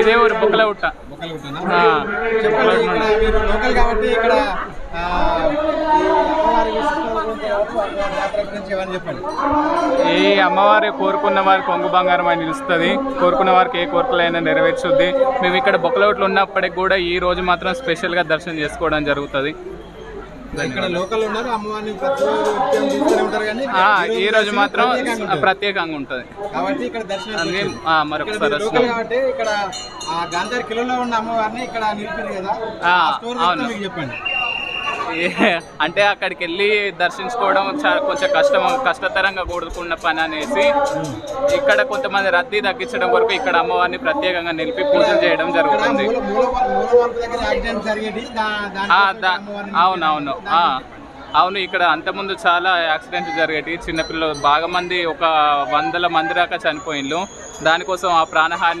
ఇదే ఊరు బుక్కల? ఆ. చెప్పండి ఇక్కడ మీరు లోకల్ కాబట్టి ఇక్కడ ఆ, ఈ అమ్మవారి ఈ కోరుకున్న వారి కొంగు బంగారం అని నిలుస్తుంది. కోరుకున్న వారికి ఏ కోరికలైనా నెరవేర్చుద్ది. మేము ఇక్కడ బొక్కలవుట్లు ఉన్నప్పటికి కూడా ఈ రోజు మాత్రం స్పెషల్గా దర్శనం చేసుకోవడం జరుగుతుంది. ఇక్కడ లోకల్ ఉన్నారు అమ్మవారిని చూస్తూనే ఉంటారు ఈ రోజు మాత్రం ప్రత్యేకంగా ఉంటుంది. కాబట్టి ఇక్కడ దర్శనం మరొకసారి కాబట్టి గాంధారి కిలోలో ఉన్న అమ్మవారిని నిలిపారు కదా? అవును. చెప్పండి. అంటే అక్కడికి వెళ్ళి దర్శించుకోవడం కొంచెం కష్టం కష్టతరంగా కూడుకున్న పని అనేసి ఇక్కడ కొంతమంది రద్దీ తగ్గించడం వరకు ఇక్కడ అమ్మవారిని ప్రత్యేకంగా నిలిపి పూజలు చేయడం జరుగుతుంది. అవునవును. అవును ఇక్కడ అంతకుముందు చాలా యాక్సిడెంట్స్ జరిగేవి చిన్నపిల్లలు బాగా మంది ఒక వందల మంది దాకా చనిపోయిండ్రు దానికోసం ఆ ప్రాణహాని